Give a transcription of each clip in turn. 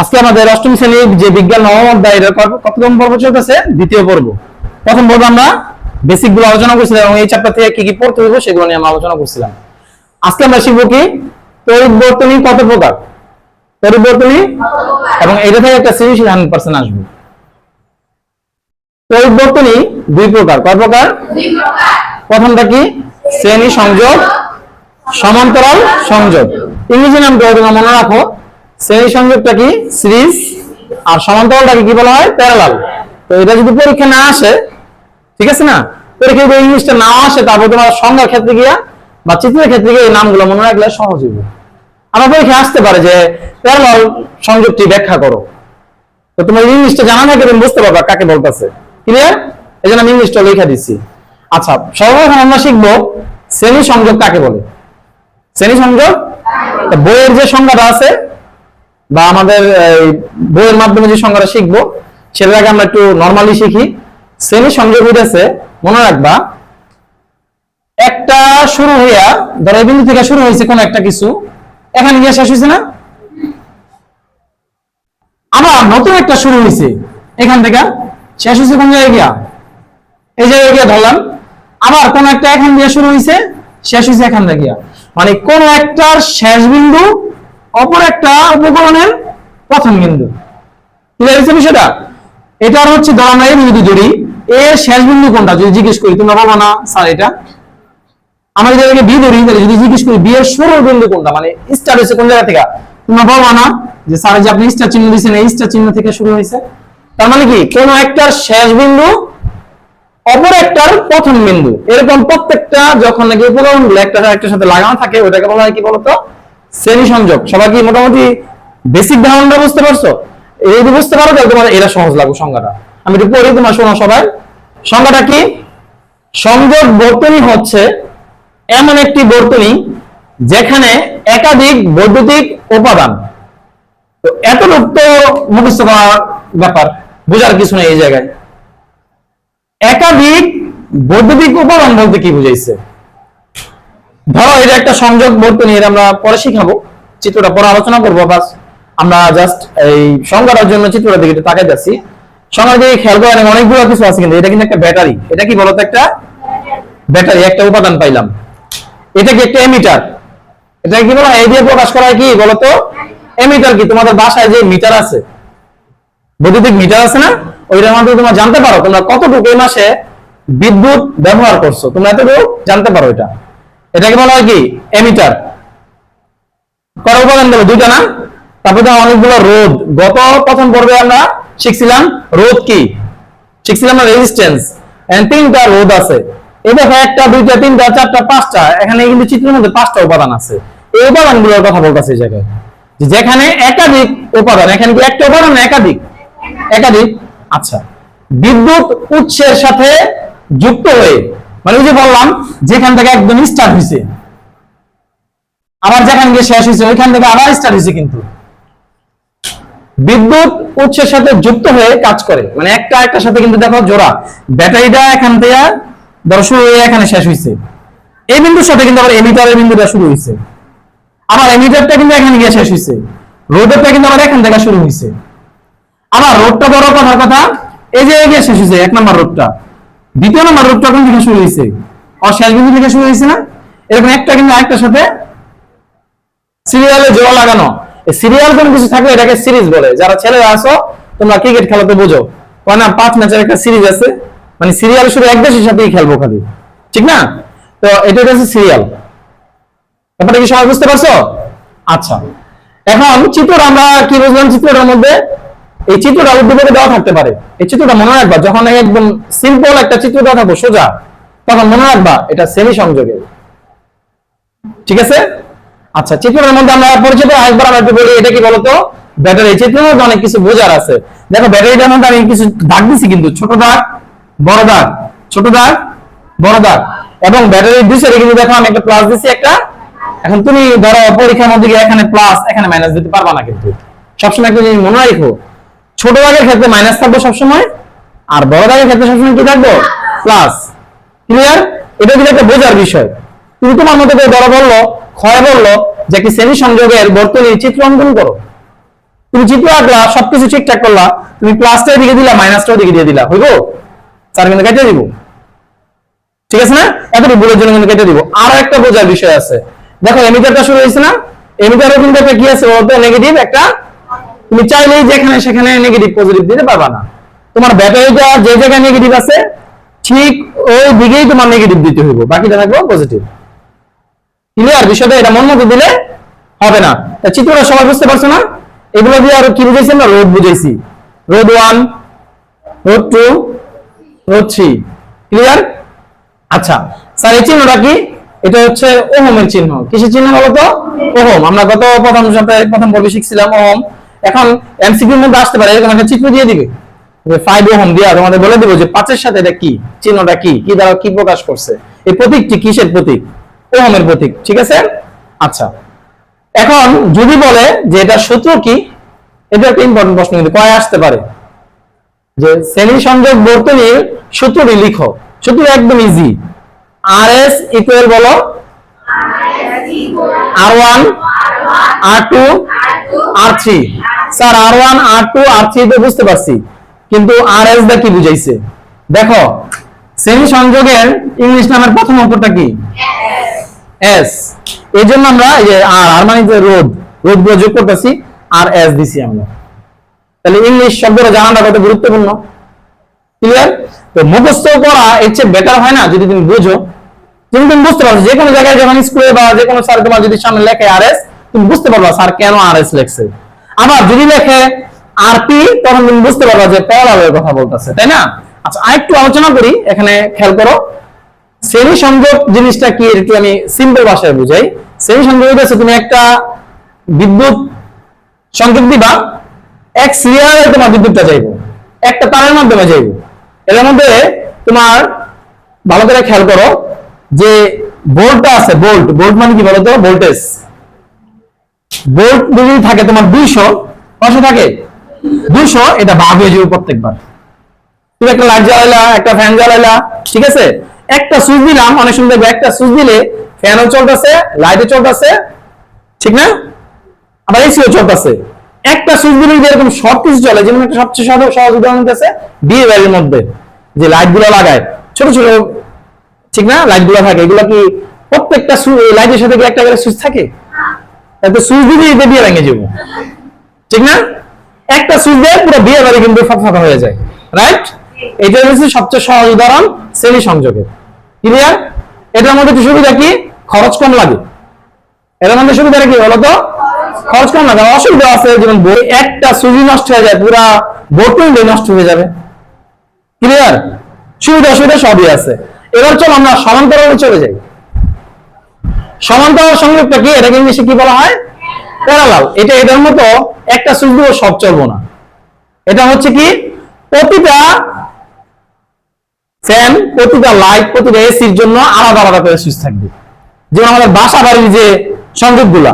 আজকে আমাদের অষ্টম শ্রেণির যে বিজ্ঞান নবম অধ্যায় এর পর্ব চলতেছে? দ্বিতীয় পর্ব। প্রথম পর্ব আমরা বেসিকগুলো আলোচনা করছিলাম এবং এই চ্যাপ্টার থেকে কি কি পড়তে হবে সেগুলো নিয়ে আমরা আলোচনা করছিলাম। আজকে আমরা শিখব কি? পরিবর্তনী কত প্রকার? পরিবর্তনী এবং এটা থেকে একটা সিরিজ হান্ড্রেড পার্সেন্ট আসবে। পরিবর্তনী দুই প্রকার। কয় প্রকার? প্রথমটা কি? শ্রেণি সংযোগ সমান্তরাল সংযোগ। ইংরেজি নামটা মনে রাখো। শ্রেণি সংযোগটা কি? সিরিজ আর সমান্তরালটাকে কি বলা হয়? প্যারালাল। তো এটা যদি পরীক্ষা না আসে, ঠিক আছে না? পরীক্ষা যদি ইংলিশটা না আসে, তারপর তোমার সংজ্ঞার ক্ষেত্রে গিয়া বা চিত্রের ক্ষেত্রে গিয়ে এই নামগুলো মনে রাখলে সহজ হবে আমার পরীক্ষা আসতে পারে যে প্যারালাল সংযোগটি ব্যাখ্যা করো। তো তোমার ইংলিশটা জানা থাকে, তুমি বুঝতে পারবা কাকে বলতেছে। ক্লিয়ার এই জন্য আমি ইংলিশটা লেখা দিচ্ছি। আচ্ছা সর্বপ্রথম আমরা শিখব শ্রেণি সংযোগ কাকে বলে। শ্রেণি সংযোগ? বইয়ের যে সংজ্ঞাটা আছে বা আমাদের বইয়ের মাধ্যমে যে সংজ্ঞাটা শিখব, সেটার আগে আমরা একটু নর্মালি শিখি। শ্রেণি সংযোগ হইতেছে, মনে রাখবা, একটা শুরু হইয়া, ধরো বিন্দু থেকে শুরু হয়েছে কোন একটা কিছু, এখানে গিয়ে শেষ হয়েছে না? আবার নতুন একটা শুরু হয়েছে এখান থেকে, শেষ হয়েছে কোন জায়গায় গিয়া? এই জায়গায় গিয়া ধরলাম, আবার কোন একটা এখান দিয়ে শুরু হয়েছে শেষ হয়েছে এখান থেকে গিয়া। মানে কোন একটার শেষ বিন্দু অপর একটা উপকরণের প্রথম বিন্দু ক্লিয়ার বিষয়টা? এটার হচ্ছে, ধর আমরা এই বিন্দু এর শেষ বিন্দু কোনটা? যদি জিজ্ঞেস করি, তোমরা বলব না, স্যার, এটা। আমরা যদি এটাকে বি ধরি, তাহলে যদি জিজ্ঞেস করি বি এর শুরুর বিন্দু কোনটা? মানে স্টার হয়েছে কোন জায়গা থেকে? তোমরা বলব না যে, স্যার যে আপনি স্টার চিহ্ন দিয়েছেন, এই স্টার চিহ্ন থেকে শুরু হয়েছে। তার মানে কি? কোন একটার শেষ বিন্দু, অপর একটার প্রথম বিন্দু। এরকম প্রত্যেকটা যখন নাকি উপকরণগুলো একটা একটার সাথে লাগানো থাকে, ওটাকে বলা হয় কি বলতো? শ্রেণি সংযোগ সবাই কি মোটামুটি বেসিক ধারণাটা বুঝতে পারছ? এই বুঝতে পারো, তাহলে তোমার এরা সহজ লাগবে সংজ্ঞাটা। আমি একটু পড়ি তোমার, শোনো সবাই। সংজ্ঞাটা কি? সংযোগ বর্তনী হচ্ছে এমন একটি বর্তনী যেখানে একাধিক বৈদ্যুতিক উপাদান। তো এতটুকু তো মুখস্থ করার ব্যাপার, বোঝার কিছু নেই এই জায়গায়। একাধিক বৈদ্যুতিক উপাদান বলতে কি বুঝাইছে? ধরো, এটা একটা সংযোগ বর্তনী এটা আমরা পরে শিখাবো, চিত্রটা পরে আলোচনা করব, বাস আমরা জাস্ট এই সংজ্ঞাটার জন্য চিত্রটা দিকে তাকাই যাচ্ছি। সংজ্ঞা দিকে খেয়াল করেন অনেকগুলো কিছু আছে কিন্তু এটা কিন্তু একটা ব্যাটারি। এটা কি বলতো একটা? ব্যাটারি, একটা উপাদান পাইলাম। এটা কি একটা এমিটার এটা কি বলা? এই দিয়ে প্রকাশ করা কি বলতো? এমিটার কি? তোমাদের বাসায় যে মিটার আছে, বৈদ্যুতিক মিটার আছে না? ওইটার মাধ্যমে তোমরা জানতে পারো, তোমরা কতটুকু এই মাসে বিদ্যুৎ ব্যবহার করছ। তোমরা এতটুকু জানতে পারো এটা। এটাকে বলা হয় কি? এমিটার করা উপাদান দেবো, দুইটা না? তারপরে দেখো অনেকগুলো রোদ গত প্রথম পর্বে আমরা শিখছিলাম রোদ কি? শিখছিলাম না রেজিস্ট্যান্স তিনটা রোদ আছে। এই দেখো একটা, দুইটা, তিনটা, চারটা, পাঁচটা। এখানে কিন্তু চিত্রের মধ্যে পাঁচটা উপাদান আছে। এই উপাদানগুলোর কথা বলতেছে এই জায়গায়। যেখানে একাধিক উপাদান, এখানে কি একটা উপাদান একাধিক? একাধিক। আচ্ছা। বিদ্যুৎ উৎসের সাথে যুক্ত হয়ে মানে ওই যে বললাম, যেখান থেকে একদম স্টার্ট হয়েছে আবার যেখান গিয়ে শেষ হয়েছে ওইখান থেকে আবার স্টার্ট হয়েছে কিন্তু। বিদ্যুৎ উৎসের সাথে যুক্ত হয়ে কাজ করে। মানে একটা একটার সাথে কিন্তু দেখো জোড়া। ব্যাটারিটা এখান থেকে ধরো হয়ে এখানে শেষ হয়েছে এই বিন্দুর সাথে কিন্তু আবার এমিটারের বিন্দুটা শুরু হয়েছে আবার এমিটারটা কিন্তু এখানে গিয়ে শেষ হয়েছে রোডেরটা কিন্তু আবার এখান থেকে শুরু হয়েছে আবার রোডটা বড় কথার কথা, এই যে এগিয়ে শেষ হয়েছে এক নম্বর রোডটা দ্বিতীয় নম্বর রোডটা কোন থেকে শুরু হয়েছে আর শেষ বিন্দু থেকে শুরু হয়েছে না? এরকম একটা কিন্তু আরেকটার সাথে সিরিয়ালে জোড়া লাগানো। সিরিয়াল কোন কিছু থাকলে এটাকে সিরিজ বলে। যারা ছেলেরা আসো তোমরা ক্রিকেট খেলাতে বোঝো। হয় না, পাঁচ ম্যাচের একটা সিরিজ আছে। মানে সিরিয়াল শুধু এক দেশের সাথেই খেলব খালি। ঠিক না? তো এটা হচ্ছে সিরিয়াল ব্যাপারটা কি সবাই বুঝতে পারছ? আচ্ছা। এখন চিত্র আমরা কি বুঝলাম? চিত্রটার মধ্যে এই চিত্রটা উদ্দীপকে দেওয়া থাকতে পারে। এই চিত্রটা মনে রাখবা, যখন একদম সিম্পল একটা চিত্র দেওয়া থাকব সোজা, তখন মনে রাখবা এটা সেমি সংযোগের ঠিক আছে? আচ্ছা চিত্রের মধ্যে আমরা পরিচিত আরেকবার আমরা একটু বলি, এটা কি বলতো? ব্যাটারি চিত্রের মধ্যে অনেক কিছু বোঝার আছে। দেখো, ব্যাটারিটার মধ্যে আমি কিছু দাগ দিছি কিন্তু, ছোট দাগ, বড় দাগ, ছোট দাগ, বড় দাগ। এবং ব্যাটারির দুই সাইডে কিন্তু দেখো, আমি একটা প্লাস দিছি, একটা, এখন তুমি ধরো পরীক্ষার মধ্যে এখানে প্লাস এখানে মাইনাস দিতে পারবা না কিন্তু। সবসময় একটা জিনিস মনে রাখো ছোট দাগের ক্ষেত্রে মাইনাস থাকবে সবসময়, আর বড় দাগের ক্ষেত্রে সবসময় কি থাকব? প্লাস ক্লিয়ার এটা কিন্তু একটা বোঝার বিষয়। তুমি তোমার মতো করে ধরো বলল, ক্ষয় বলল, যে কি শ্রেণি সংযোগের বর্তনী চিত্র অঙ্কন করো। তুমি চিত্র আঁকলা, সবকিছু ঠিকঠাক করলা, তুমি প্লাসটা এদিকে দিলা মাইনাসটা ওদিকে দিয়ে দিলা, হইব? স্যার কিন্তু কেটে দিব। ঠিক আছে না? এতটুকু ভুলের জন্য কিন্তু কেটে দিব। আরও একটা বোঝার বিষয় আছে। দেখো, এমিটারটা শুরু হয়েছে না? এমিটারও কিন্তু একটা কি আছে বলতো? নেগেটিভ একটা তুমি চাইলেই যেখানে সেখানে নেগেটিভ পজিটিভ দিতে পারবা না। তোমার ব্যাটারিটা যে জায়গায় নেগেটিভ আছে, ঠিক ওই দিকেই তোমার নেগেটিভ দিতে হইব। বাকিটা থাকবে পজিটিভ ক্লিয়ার বিষয়টা এটা মন মতো দিলে হবে না। চিত্রটা সবাই বুঝতে পারছ না? এগুলো দিয়ে আরও কি বুঝাইছি আমরা? Rod বুঝাইছি। Rod one road two rod three clear আচ্ছা। স্যার, এই চিহ্নটা কি? এটা হচ্ছে ওহমের চিহ্ন। কিসের চিহ্ন বলতো ওহম। আমরা গত প্রথম সপ্তাহে প্রথম পর্বে শিখছিলাম ওহম। এখন এমসিকিউর মধ্যে আসতে পারে এরকম একটা চিত্র দিয়ে দিবে। যে ফাইভ ওহম দিয়া তোমাদের বলে দিব যে পাঁচের সাথে এটা কি চিহ্নটা কি কি দ্বারা কি প্রকাশ করছে। এই প্রতীকটি কিসের প্রতীক? ওহমের প্রতীক ঠিক আছে? আচ্ছা। এখন যদি বলে যে এটা সূত্র কি এটা একটা ইম্পর্টেন্ট প্রশ্ন কিন্তু কয় আসতে পারে? যে শ্রেণি সংযোগ বর্তনীর সূত্রটি লিখো। সূত্র একদম ইজি আর এস ইকুয়াল বলো? R one R two R three sir R one R two R three তো বুঝতে পারছি। কিন্তু আর এস দা কি বুঝাইছে? দেখো শ্রেণি সংযোগের ইংলিশ নামের প্রথম অক্ষরটা কি? এস এই জন্য আমরা এই যে আর আর মানে যে রোদ রোদগুলো যোগ করতেছি আর এস দিছি আমরা। তাহলে ইংলিশ শব্দটা জানাটা কত গুরুত্বপূর্ণ? ক্লিয়ার তো মুখস্থ করা এর চেয়ে বেটার হয় না, যদি তুমি বুঝো। তুমি তুমি বুঝতে পারছ যে কোনো জায়গায় যখন স্কুলে বা যে কোনো স্যার তোমার যদি সামনে লেখে আর এস তুমি বুঝতে পারবা স্যার কেন আর এস লেখছে। আবার যদি লেখে আর পি তখন তুমি বুঝতে পারবা যে প্যারালালের কথা বলতেছে, তাই না? আচ্ছা আরেকটু আলোচনা করি, এখানে খেয়াল করো শ্রেণি সংযোগ জিনিসটা কি একটু আমি সিম্পল ভাষায় বুঝাই। শ্রেণি সংযোগ হচ্ছে তুমি একটা বিদ্যুৎ সংযোগ দিবা, এক সিরিয়ালে তোমার বিদ্যুৎটা যাইব, একটা তারের মাধ্যমে যাইব। এর মধ্যে তোমার ভালো করে খেয়াল করো যে বোল্টটা আছে, বোল্ট বোল্ট মানে কি বলতো? ভোল্টেজ। বোল্ট যদি থাকে তোমার দুইশো কত থাকে? দুইশো, এটা ভাগ হয়ে যাবে প্রত্যেকবার। তুমি একটা লাইট জ্বালাইলা, একটা ফ্যান জ্বালাইলা, ঠিক আছে? একটা সুইচ দিলাম, অনেক সময় দেখবে একটা সুইচ দিলে ফ্যানও চলতেছে লাইটও চলতেছে, ঠিক না? আবার এসিও চলতেছে। একটা সুইচ দিলে এরকম সব কিছু চলে যেমন একটা সবচেয়ে সহজ সহজ উদাহরণ আছে বিয়ে বাড়ির মধ্যে, যে লাইটগুলো লাগায়। ছোট ছোট, ঠিক না? লাইটগুলো থাকে, এগুলো কি প্রত্যেকটা লাইটের সাথে কি একটা করে সুইচ থাকে? তাতে সুইচ দিলে এতে বিয়ে ভেঙে যাব। ঠিক না? একটা সুইচ দিয়ে পুরো বিয়ে বাড়ি কিন্তু ফাঁকা হয়ে যায়। রাইট এটা হচ্ছে সবচেয়ে সহজ উদাহরণ শ্রেণি সংযোগের ক্লিয়ার এটার মধ্যে একটু সুবিধা কি? খরচ কম লাগে। এটার মধ্যে সুবিধা কি বলতো খরচ কম লাগে। অসুবিধা আছে, যেমন বই, একটা সুজি নষ্ট হয়ে যায়, পুরা বোটল নষ্ট হয়ে যাবে। ক্লিয়ার সুবিধা অসুবিধা সবই আছে। এবার চলো আমরা সমান্তরালে চলে যাই। সমান্তরাল সংযোগটা কি? এটাকে ইংলিশে কি বলা হয়? প্যারালাল। এটা এটার মতো একটা সুইচ সব চলবো না। এটা হচ্ছে কি? প্রতিটা ফ্যান প্রতিটা লাইট প্রতিটা এসির জন্য আলাদা আলাদা করে সুইচ থাকবে। যেমন আমাদের বাসা বাড়ির যে সংযোগগুলা,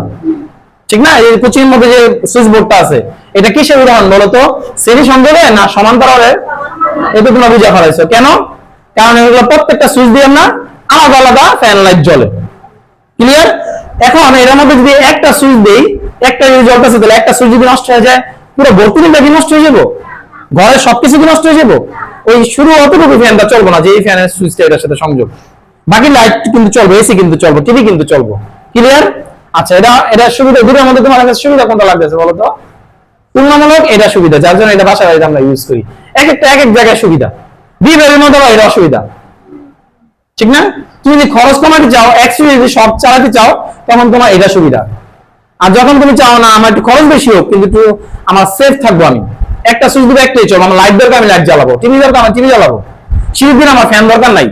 ঠিক না? এই কোচিং মধ্যে যে সুইচ বোর্ডটা আছে, এটা কিসের উদাহরণ বলতো? শ্রেণি সংযোগে না সমান্তরালে? এটা তোমরা বুঝে ফেলাইছো। কেন? কারণ এগুলো প্রত্যেকটা সুইচ দিয়ে না আলাদা আলাদা ফ্যান লাইট জ্বলে। ক্লিয়ার এখন এর মধ্যে যদি একটা সুইচ দেই, একটা যদি জ্বলতেছে তাহলে একটা সুইচ যদি নষ্ট হয়ে যায়, পুরো বর্তমানটা কি নষ্ট হয়ে যাব? ঘরের সবকিছু কি নষ্ট হয়ে যাব? ওই শুরু অতটুকু ফ্যানটা চলবো না, যে এই ফ্যানের সুইচটা এটার সাথে সংযোগ। বাকি লাইট কিন্তু চলবে এসি কিন্তু চলবে টিভি কিন্তু চলবো। ক্লিয়ার আচ্ছা এটা এটা সুবিধা, দূরের মধ্যে তোমার কাছে সুবিধা কোনটা লাগতেছে বলো তো? তুলনামূলক এটা সুবিধা, যার জন্য এটা বাসা বাড়িতে আমরা ইউজ করি। এক একটা, এক এক জায়গায় সুবিধা। বিয়ের মধ্যে এটা অসুবিধা। ঠিক না? তুমি যদি খরচ কমাতে চাও একচুয়ালি যদি সব চালাতে চাও, তখন তোমার এটা সুবিধা। আর যখন তুমি চাও, না, আমার একটু খরচ বেশি হোক, কিন্তু একটু আমার সেফ থাকব আমি। একটা সুইচ দিবে একটাই চলবো আমার লাইট দরকার, আমি লাইট জ্বালাবো। টিভি দরকার, আমার টিভি জ্বালাবো। শীতের দিন আমার ফ্যান দরকার নাই।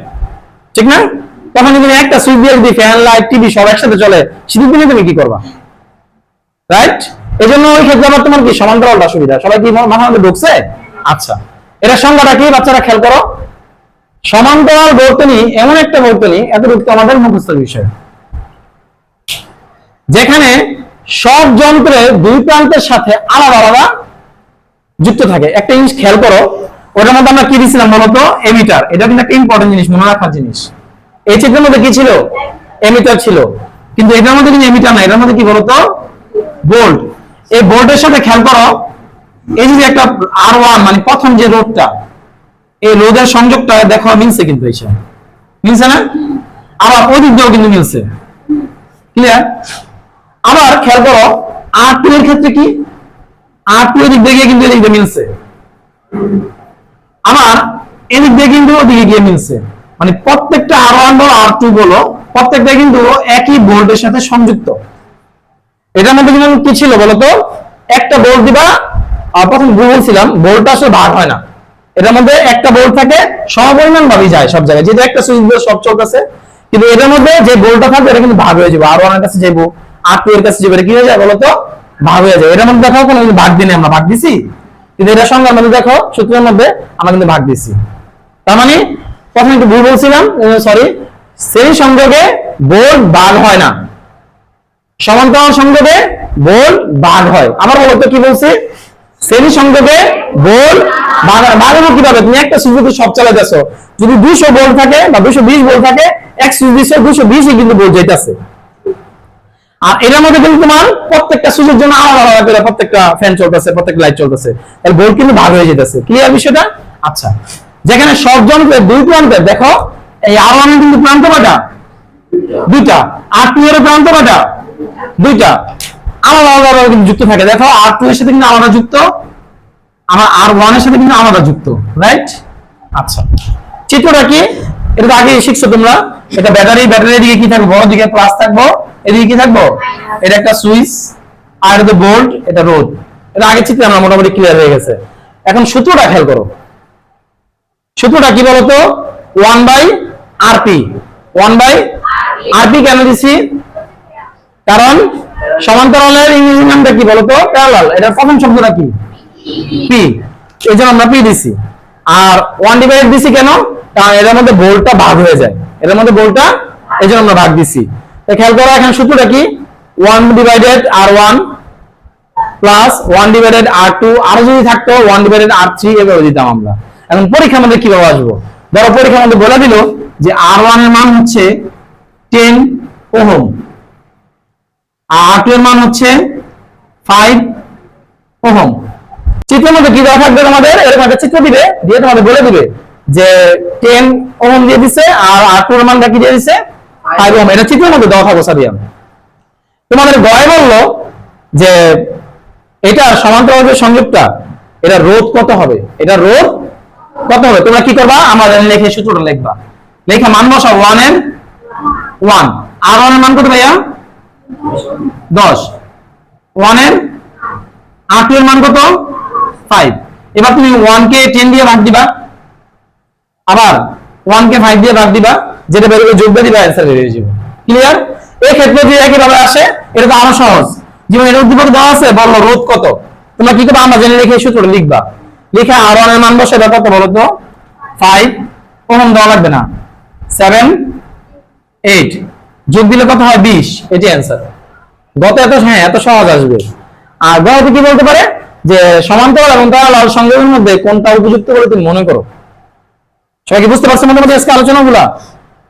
ঠিক না? তখন যদি একটা সুইচ দিয়ে যদি ফ্যান লাইট টিভি সব একসাথে চলে শীতের দিনে তুমি কি করবা? রাইট এই জন্য ওই ক্ষেত্রে আবার তোমার কি? সমান্তরালটা সুবিধা। সবাই কি মধ্যে ঢুকছে? আচ্ছা। এটা সংজ্ঞাটা কি? বাচ্চারা খেয়াল করো। সমান্তরাল বর্তনী, এমন একটা বর্তনী এতটুকু তো আমাদের মুখস্থ বিষয়। যেখানে সব যন্ত্রের দুই প্রান্তের সাথে আলাদা আলাদা যুক্ত থাকে। একটা জিনিস খেয়াল করো, ওটার মধ্যে আমরা কি দিয়েছিলাম বলতো এমিটার। এটা কিন্তু একটা ইম্পর্টেন্ট জিনিস, মনে রাখার জিনিস। এই চিত্রের মধ্যে কি ছিল? এমিটার ছিল। কিন্তু এটার মধ্যে কিন্তু এমিটার না এটার মধ্যে কি বলতো বোল্ট। এই বোর্ডের সাথে খেয়াল করো, এই যে একটা আর ওয়ান মানে প্রথম যে রোডটা এই রোদের সংযোগটা দেখো মিলছে কিন্তু এসে মিলছে না? আবার দিক কিন্তু মিলছে। ক্লিয়ার আবার খেয়াল করো আর টু এর ক্ষেত্রে কি? আর টু এদিক দিয়ে কিন্তু এদিক দিয়ে মিলছে। আমার এদিক দিয়ে কিন্তু ওদিকে গিয়ে মিলছে। মানে প্রত্যেকটা আর ওয়ান বলো আর টু বলো প্রত্যেকটা কিন্তু একই বোর্ডের সাথে সংযুক্ত। এটার মধ্যে কিন্তু কি ছিল বলতো? একটা বোর্ড দিবা প্রথম বলছিলাম বোর্ডটা আসলে ভাগ হয় না। এটার মধ্যে একটা বোর্ড থাকে, সমপরিমাণ ভাবে যায় সব জায়গায়। যেহেতু একটা সুইচ দিয়ে সব চলতেছে, কিন্তু এটার মধ্যে যে বোর্ডটা থাকবে, এটা কিন্তু ভাগ হয়ে যাবে। আর ওয়ানের কাছে যাব আর টু এর কাছে যাবে এটা কি হয়ে যায় বলতো? ভাগ হয়ে যায়। এটার মধ্যে দেখো, কোনো কিন্তু ভাগ দিনে আমরা, ভাগ দিছি? কিন্তু এটার সঙ্গে আমাদের দেখো, সূত্রের মধ্যে আমরা কিন্তু ভাগ দিছি। তার মানে প্রথমে একটু ভুল বলছিলাম সরি সেই সংযোগে বোর্ড ভাগ হয় না। সমান্তরাল সংযোগে বোল ভাগ হয়। আবার বলতো কি বলছি? শ্রেণি সংযোগে বোল হয়। কীভাবে তুমি একটা সুইচে সব চালাইতেছো যদি দুইশো বোল থাকে বা দুইশো বিশ বোল থাকে, এক সুইচ দিচ্ছে, দুইশো বিশই কিন্তু বোল যেতেছে আর এটার মধ্যে কিন্তু তোমার প্রত্যেকটা সুইচের জন্য আলাদা আলাদা করে প্রত্যেকটা ফ্যান চলতেছে প্রত্যেকটা লাইট চলতেছে। এর বোল কিন্তু ভাগ হয়ে যেতেছে ক্লিয়ার বিষয়টা? আচ্ছা। যেখানে সব যন্ত্রের দুই প্রান্তে, দেখো, এই আর কিন্তু প্রান্ত কটা দুইটা। আর টু এর প্রান্ত কটা দুইটা। আলাদা আলাদা যুক্ত থাকে। দেখো আর টু এর সাথে কিন্তু আলাদা যুক্ত আমার আর ওয়ানের সাথে কিন্তু আলাদা যুক্ত রাইট আচ্ছা। চিত্রটা কি? এটা আগে শিখছো তোমরা। এটা ব্যাটারি ব্যাটারি দিকে কি থাকবে? দিকে প্লাস থাকব। এদিকে কি থাকব? এটা একটা সুইচ আর এটা বোল্ট এটা রোড এটা আগে চিত্রে আমরা মোটামুটি ক্লিয়ার হয়ে গেছে। এখন সূত্রটা খেয়াল করো। সূত্রটা কি বলতো? One by RP one by RP কেন দিছি? কারণ সমান্তরালের ইংরেজি নামটা কি বলতো? প্যারালাল। এটার প্রথম শব্দটা কি? পি এই জন্য আমরা পি দিছি। আর ওয়ান ডিভাইড দিছি কেন? কারণ এটার মধ্যে বোল্টটা ভাগ হয়ে যায়। এটার মধ্যে বোল্টটা এই জন্য আমরা ভাগ দিছি। তো খেয়াল করো এখানে সূত্রটা কি? One divided R one plus one divided R two আরও যদি থাকতো ওয়ান ডিভাইডেড আর থ্রি এভাবে দিতাম আমরা। এখন পরীক্ষার মধ্যে কীভাবে আসব? ধরো পরীক্ষার মধ্যে বলে দিল যে আর ওয়ানের মান হচ্ছে টেন ওহম। আর টু এর মান হচ্ছে ফাইভ ওহম। চিত্রের মধ্যে কি দেওয়া থাকবে তোমাদের? এরকম একটা চিত্র দিবে, দিয়ে তোমাদের বলে দিবে যে টেন ওহম দিয়ে দিছে আর আর টু এর মানটা কি দিয়ে দিছে? Five ohm. এটা চিত্রের মধ্যে দেওয়া থাকবে সাদিয়াম তোমাদের গয় বলল যে এটা সমান্তরাল যে সংযোগটা এটা রোধ কত হবে? এটা রোধ কত হবে? তোমরা কি করবা? আমাদের লেখে সূত্রটা লিখবা। লেখা মান বসাও ওয়ানের ওয়ান আর ওয়ানের মান কত ভাইয়া? দশ। ওয়ানের আর টু এর মান কত? ফাইভ এবার তুমি ওয়ান কে টেন দিয়ে ভাগ দিবা। আবার ওয়ান কে ফাইভ দিয়ে ভাগ দিবা। যেটা বেরোবে যোগ দিয়ে দিবা অ্যান্সার বেরিয়ে যাবে। ক্লিয়ার এই ক্ষেত্রে যদি একইভাবে আসে, এটা তো আরও সহজ। যেমন এর উদ্দীপক দেওয়া আছে বলল রোধ কত? তোমরা কি করবে? আমরা জেনে রেখে এই সূত্রটা লিখবা। লিখে আর ওয়ানের মান বসে এটা কত বলো তো? ফাইভ ওহম দেওয়া লাগবে না। সেভেন এইট যোগ দিলে কত হয়? বিশ। এটি অ্যান্সার গত এত হ্যাঁ এত সহজ আসবে। আর গত কি বলতে পারে? যে সমান্তরাল এবং লাল সংযোগের মধ্যে কোনটা উপযুক্ত বলে তুমি মনে করো? সবাই কি বুঝতে পারছ মধ্যে আজকে আলোচনাগুলা?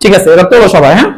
ঠিক আছে, এবার তো সবাই হ্যাঁ?